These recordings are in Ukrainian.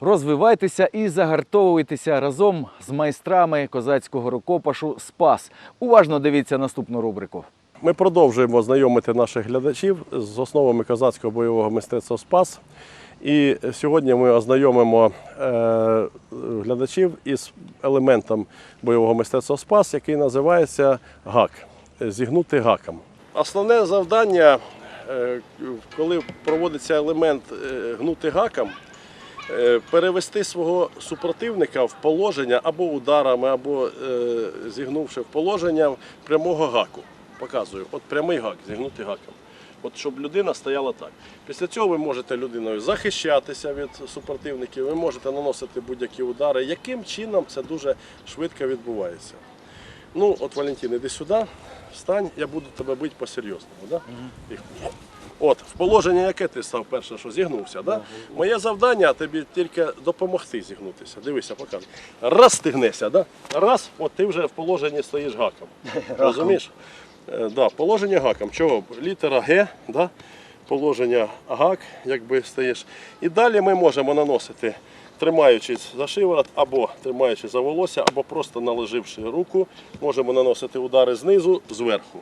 Розвивайтеся і загартовуйтеся разом з майстрами козацького рукопашу Спас. Уважно дивіться наступну рубрику. Ми продовжуємо знайомити наших глядачів з основами козацького бойового мистецтва Спас. І сьогодні ми ознайомимо е, глядачів із елементом бойового мистецтва Спас, який називається гак. Зігнути гаком. Основне завдання, е, коли проводиться елемент е, гнути гаком, перевести свого супротивника в положення або ударами, або е, зігнувши в положення прямого гаку. Показую, от прямий гак, зігнути гаком. От щоб людина стояла так. Після цього ви можете людиною захищатися від супротивників, ви можете наносити будь-які удари. Яким чином це дуже швидко відбувається? Ну, от Валентин, іди сюди, встань, я буду тебе бити по-серйозному. Да? І- От, в положення, яке ти став перше, що зігнувся. Да? Моє завдання тобі тільки допомогти зігнутися. Дивися, показуй. Раз ти гнешся, да? раз, от ти вже в положенні стоїш гаком. Розумієш? Е, Да, положення гаком. Чого? Літера Г, да? положення гак, якби стоїш. І далі ми можемо наносити, тримаючись за шиворот, або тримаючи за волосся, або просто наложивши руку, можемо наносити удари знизу, зверху.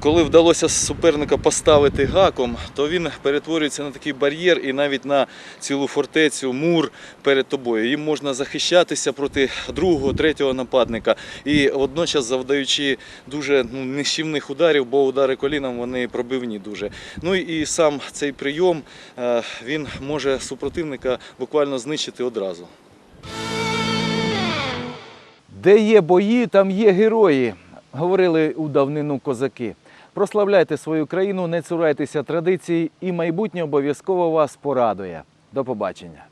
Коли вдалося суперника поставити гаком, то він перетворюється на такий бар'єр і навіть на цілу фортецю, мур перед тобою. Їм можна захищатися проти другого, третього нападника і водночас завдаючи дуже ну, нищівних ударів, бо удари коліном вони пробивні дуже. Ну і сам цей прийом е, він може супротивника буквально знищити одразу. Де є бої, там є герої, говорили у давнину козаки. Прославляйте свою країну, не цурайтеся традицій, і майбутнє обов'язково вас порадує. До побачення.